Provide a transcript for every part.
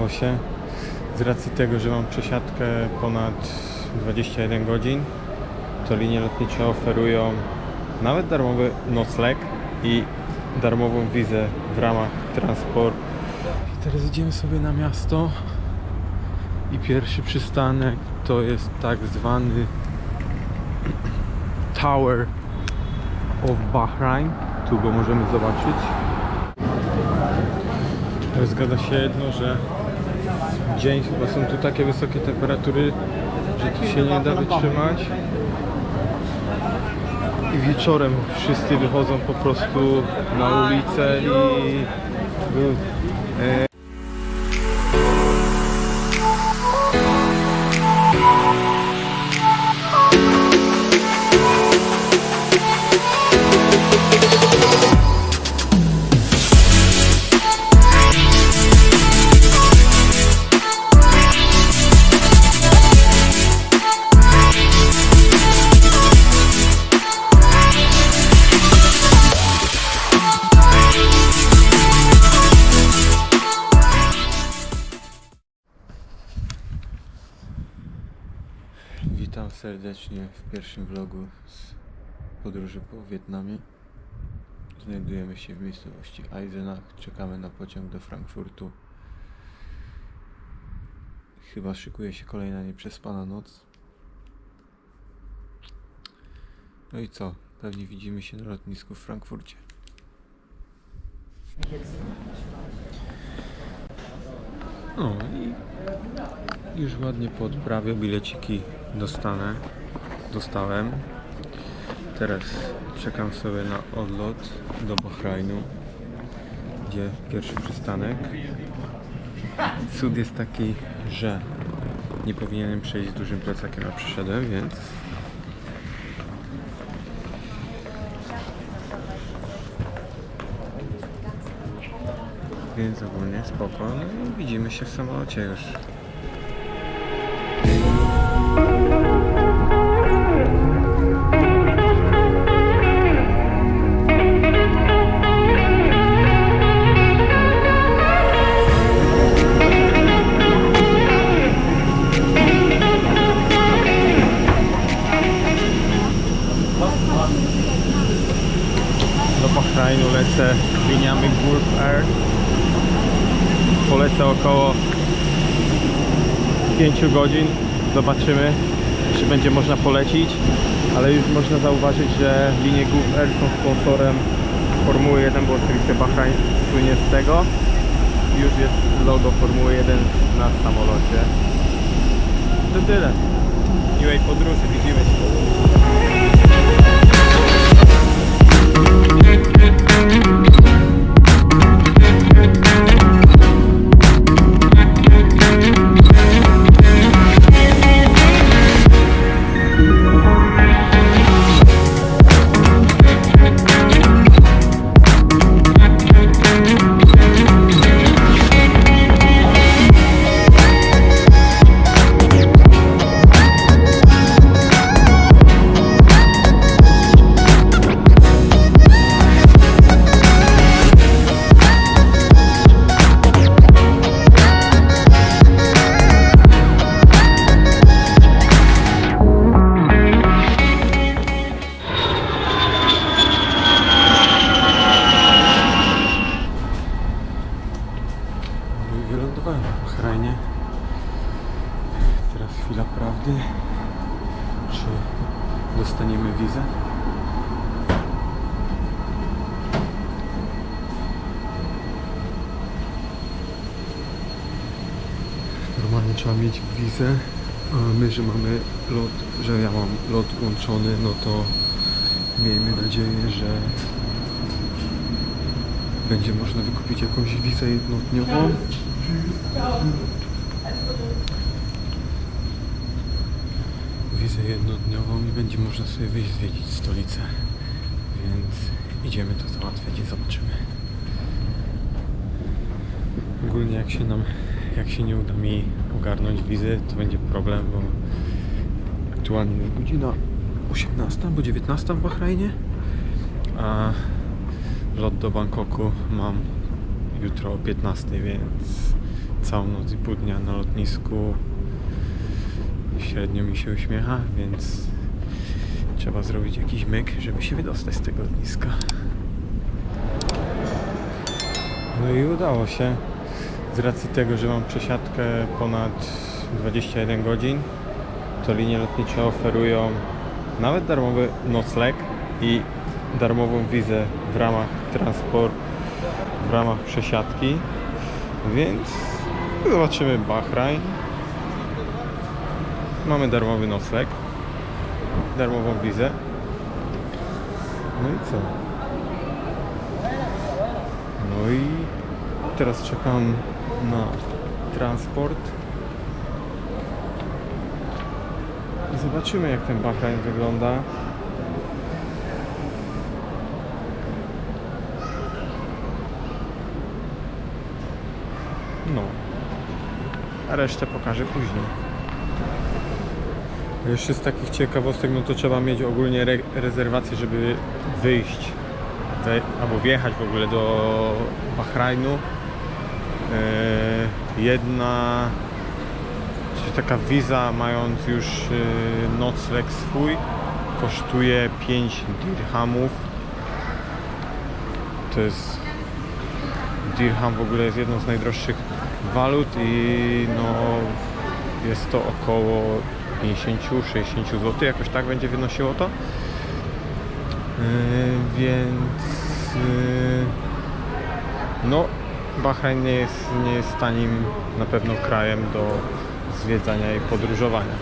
udało się. Z racji tego, że mam przesiadkę ponad 21 godzin, to linie lotnicze oferują nawet darmowy nocleg i darmową wizę w ramach transport. I teraz idziemy sobie na miasto i pierwszy przystanek to jest tak zwany Tower of Bahrain. Tu go możemy zobaczyć. Zgadza się jedno, że dzień chyba są tu takie wysokie temperatury, że tu się nie da wytrzymać. I wieczorem wszyscy wychodzą po prostu na ulicę i serdecznie w pierwszym vlogu z podróży po Wietnamie. Znajdujemy się w miejscowości Eisenach. Czekamy na pociąg do Frankfurtu. Chyba szykuje się kolejna nieprzespana noc. No i co? Pewnie widzimy się na lotnisku w Frankfurcie. No i już ładnie po odprawie bileciki dostanę. Dostałem. Teraz czekam sobie na odlot do Bahrajnu, gdzie pierwszy przystanek. Cud jest taki, że nie powinienem przejść z dużym plecakiem, a przyszedłem, więc więc ogólnie spoko. No i widzimy się w samolocie już. Godzin. Zobaczymy, czy będzie można polecić. Ale już można zauważyć, że linie Gulf Air są sponsorem Formuły 1, bo oczywiście Bahrain słynie z tego. Już jest logo Formuły 1 na samolocie. To tyle. Miłej podróży, widzimy się. Normalnie trzeba mieć wizę, a my, że mamy lot, że ja mam lot włączony, no to miejmy nadzieję, że będzie można wykupić jakąś wizę jednodniową. Wizę jednodniową i będzie można sobie wyjść zwiedzić stolicę. Więc idziemy to załatwiać i zobaczymy. Ogólnie jak się nam, jak się nie uda mi ogarnąć wizy, to będzie problem, bo aktualnie jest godzina 18 albo 19 w Bahrajnie, a lot do Bangkoku mam jutro o 15, więc całą noc i pół dnia na lotnisku średnio mi się uśmiecha, więc trzeba zrobić jakiś myk, żeby się wydostać z tego lotniska. No i udało się. Z racji tego, że mam przesiadkę ponad 21 godzin, to linie lotnicze oferują nawet darmowy nocleg i darmową wizę w ramach transport, w ramach przesiadki. Więc zobaczymy Bahrajn. Mamy darmowy nocleg, darmową wizę. No i co? No i teraz czekam na transport. Zobaczymy jak ten Bahrajn wygląda. No. A resztę pokażę później. Jeszcze z takich ciekawostek, no to trzeba mieć ogólnie re rezerwację, żeby wyjść albo wjechać w ogóle do Bahrajnu. Yy, jedna, taka wiza, mając już yy, nocleg swój, kosztuje 5 dirhamów. To jest dirham w ogóle jest jedną z najdroższych walut i no jest to około 50-60 zł, jakoś tak będzie wynosiło to. Yy, więc no Bahrajn nie jest, nie jest tanim na pewno krajem do zwiedzania i podróżowania.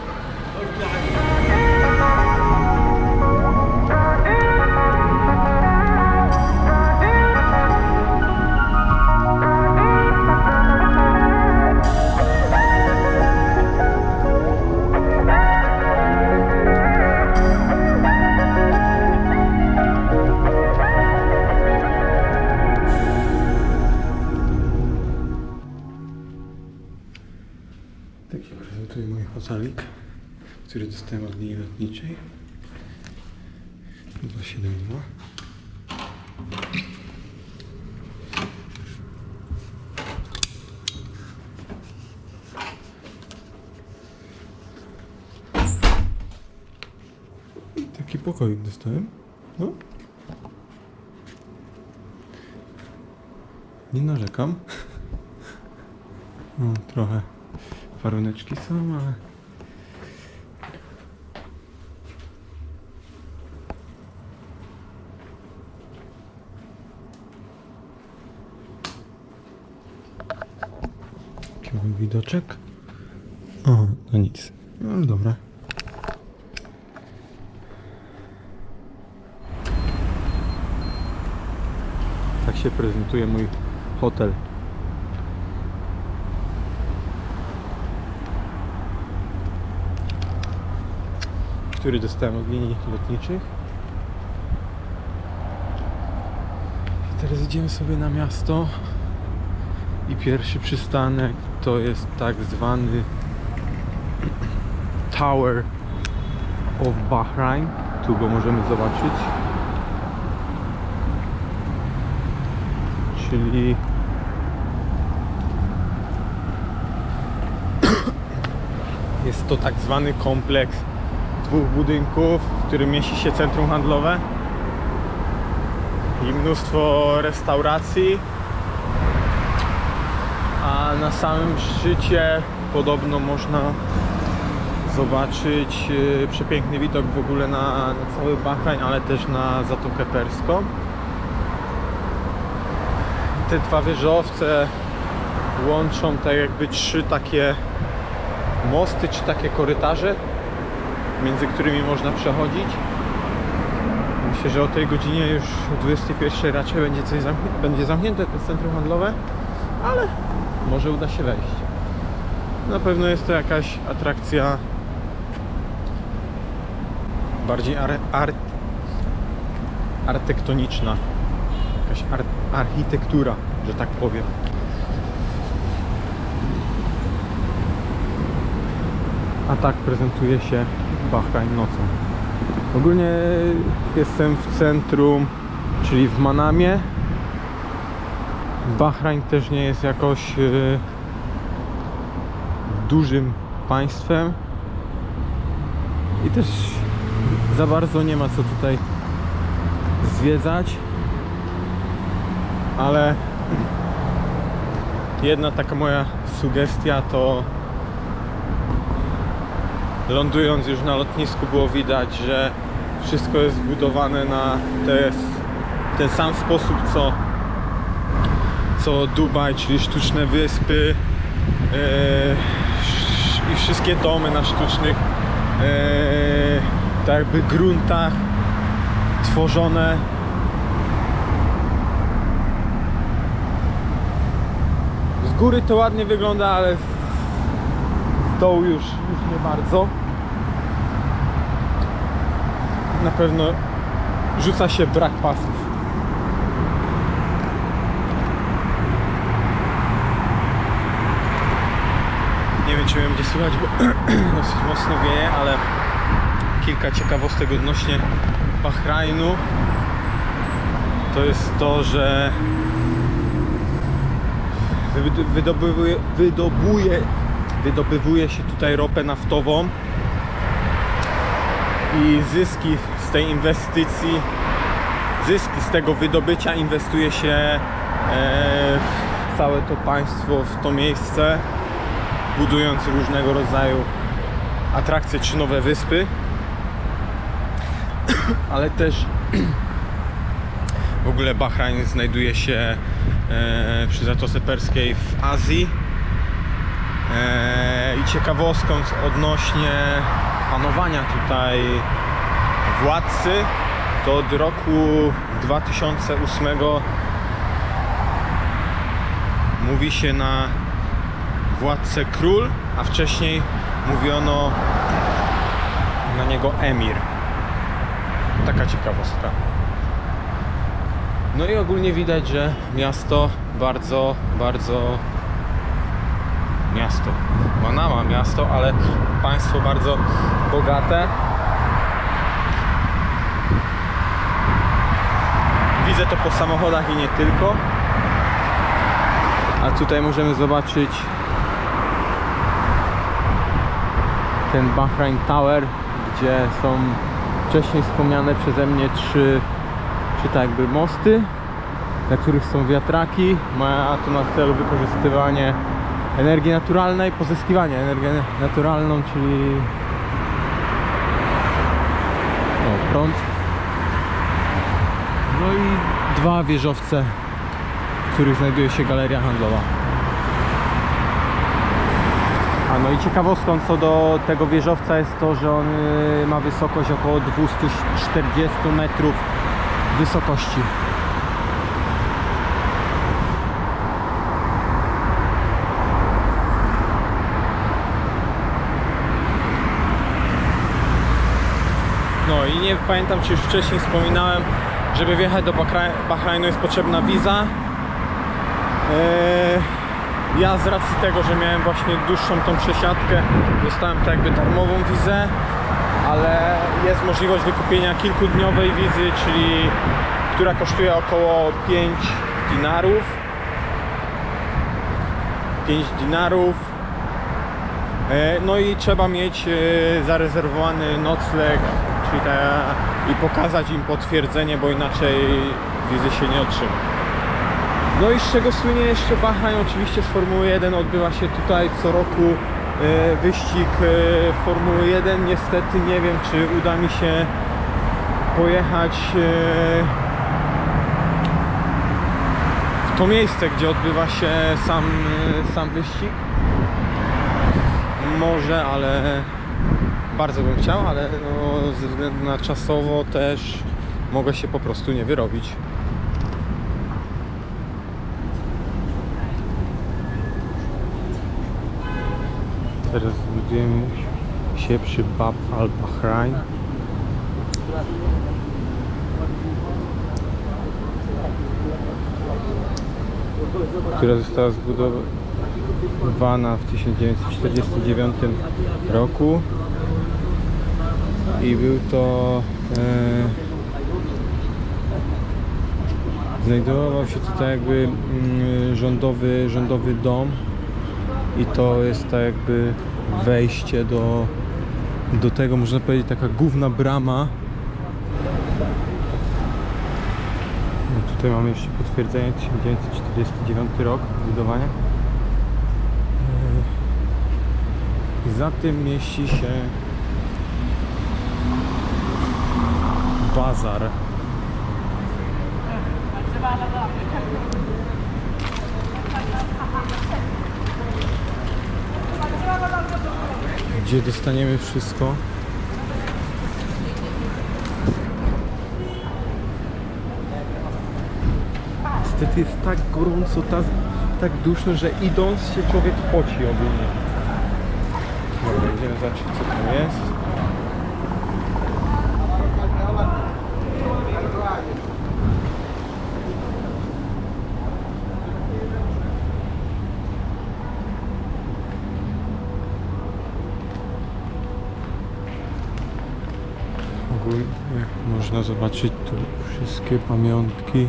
272. I taki pokoik dostałem. No. Nie narzekam. No, trochę waruneczki są, ale... Jaki mam widoczek? O, no nic. No dobra. Tak się prezentuje mój hotel. który dostałem od linii lotniczych. I teraz idziemy sobie na miasto i pierwszy przystanek to jest tak zwany Tower of Bahrain. Tu go możemy zobaczyć. Czyli jest to tak zwany kompleks dwóch budynków, w którym mieści się centrum handlowe i mnóstwo restauracji. A na samym szczycie podobno można zobaczyć e, przepiękny widok w ogóle na, na cały Bahrajn, ale też na Zatokę Perską. Te dwa wieżowce łączą tak jakby trzy takie mosty, czy takie korytarze między którymi można przechodzić. Myślę, że o tej godzinie już o 21 raczej będzie coś zamknięte, będzie zamknięte to centrum handlowe, ale może uda się wejść. Na pewno jest to jakaś atrakcja bardziej ar, ar artektoniczna, jakaś ar architektura, że tak powiem. A tak prezentuje się Bahrain nocą. Ogólnie jestem w centrum, czyli w Manamie, Bahrain też nie jest jakoś yy, dużym państwem. I też za bardzo nie ma co tutaj zwiedzać, ale jedna taka moja sugestia to lądując już na lotnisku było widać, że wszystko jest zbudowane na te, ten sam sposób co, co Dubaj, czyli sztuczne wyspy e, i wszystkie domy na sztucznych e, tak jakby gruntach tworzone. Z góry to ładnie wygląda, ale z dołu już, już nie bardzo. Na pewno rzuca się brak pasów nie wiem czy mnie będzie słychać, bo dosyć mocno wieje, ale kilka ciekawostek odnośnie Bahrajnu. To jest to, że wyd- wydobywuje, wydobuje, wydobywuje się tutaj ropę naftową. I zyski z tej inwestycji, zyski z tego wydobycia inwestuje się e, w całe to państwo, w to miejsce, budując różnego rodzaju atrakcje czy nowe wyspy, ale też w ogóle Bahrajn znajduje się e, przy Zatoce Perskiej w Azji. E, I ciekawostką odnośnie panowania tutaj władcy, to od roku 2008 mówi się na władcę król, a wcześniej mówiono na niego emir. Taka ciekawostka. No i ogólnie widać, że miasto bardzo, bardzo miasto. Manama miasto, ale państwo bardzo bogate. Widzę to po samochodach i nie tylko. A tutaj możemy zobaczyć ten Bahrain Tower, gdzie są wcześniej wspomniane przeze mnie trzy, trzy tak jakby mosty, na których są wiatraki. Ma to na celu wykorzystywanie energii naturalnej, pozyskiwanie energię naturalną, czyli prąd. No i dwa wieżowce, w których znajduje się galeria handlowa. A no i ciekawostką co do tego wieżowca jest to, że on y, ma wysokość około 240 metrów wysokości. No i nie pamiętam czy już wcześniej wspominałem, żeby wjechać do Bahra- Bahrajnu jest potrzebna wiza. Eee, ja z racji tego, że miałem właśnie dłuższą tą przesiadkę, dostałem tak jakby darmową wizę, ale jest możliwość wykupienia kilkudniowej wizy, czyli która kosztuje około 5 dinarów. 5 dinarów. E, No i trzeba mieć e, zarezerwowany nocleg, czyli ta, i pokazać im potwierdzenie, bo inaczej wizy się nie otrzyma. No i z czego słynie jeszcze Bahrain? Oczywiście z Formuły 1 odbywa się tutaj co roku e, wyścig e, Formuły 1. Niestety nie wiem, czy uda mi się pojechać e, w to miejsce, gdzie odbywa się sam, sam wyścig. Może, ale bardzo bym chciał, ale no, ze względu na czasowo też mogę się po prostu nie wyrobić. Teraz znajdujemy się przy Bab al-Bahrain. która została zbudowana w 1949 roku i był to e, znajdował się tutaj jakby mm, rządowy, rządowy dom i to jest tak jakby wejście do, do tego, można powiedzieć, taka główna brama. No tutaj mamy jeszcze potwierdzenie 1949 rok budowania. Za tym mieści się bazar. Gdzie dostaniemy wszystko. Niestety jest tak gorąco, tak, tak duszno, że idąc się człowiek poci ogólnie. Dobra, idziemy zobaczyć co tam jest. Ogólnie można zobaczyć tu wszystkie pamiątki.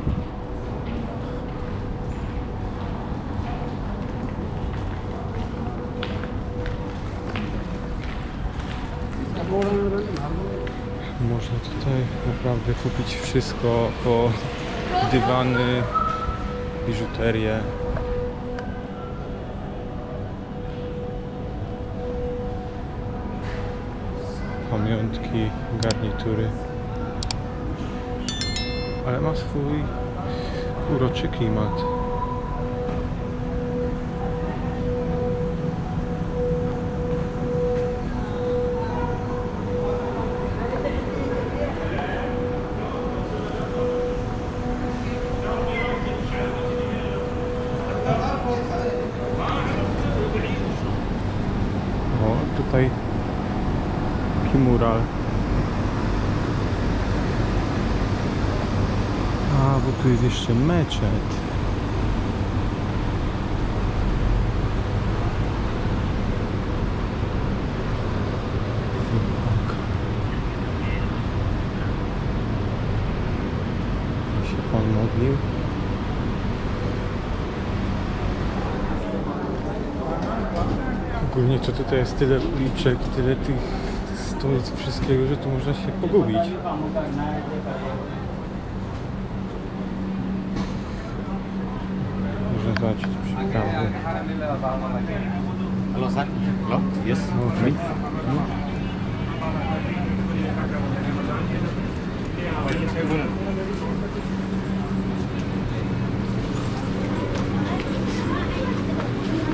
Można tutaj naprawdę kupić wszystko po dywany, biżuterię. Pamiątki, garnitury. Ale ma swój uroczy klimat. O, tutaj taki mural. A, bo tu jest jeszcze meczet. Się pan modlił. Ogólnie to tutaj jest tyle uliczek, tyle tych stolic wszystkiego, że tu można się pogubić. Można zobaczyć przyprawy. Hello, sir. Hello. Yes.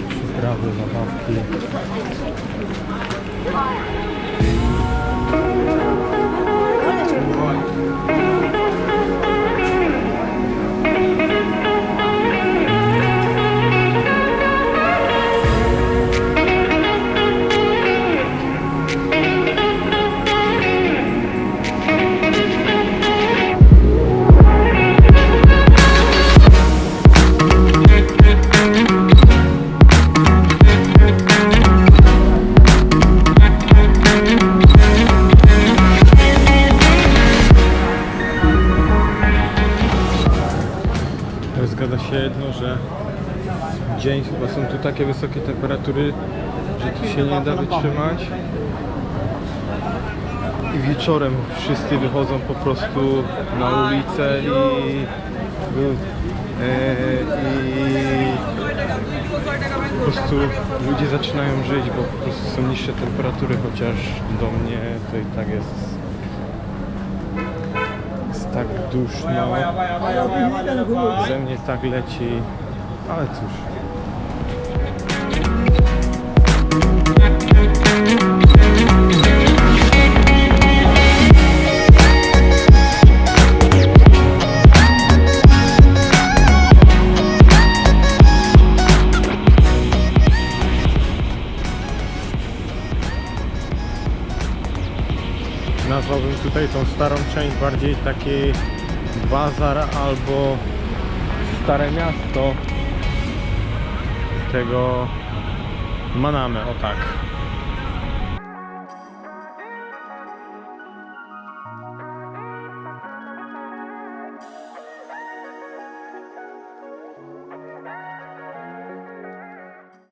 Przyprawy, zabawki. Takie wysokie temperatury, że tu się nie da wytrzymać. I wieczorem wszyscy wychodzą po prostu na ulicę i, e, i po prostu ludzie zaczynają żyć, bo po prostu są niższe temperatury, chociaż do mnie to i tak jest jest tak duszno, ze mnie tak leci, ale cóż. Tutaj tą starą część bardziej taki bazar albo stare miasto tego Manamy, o tak.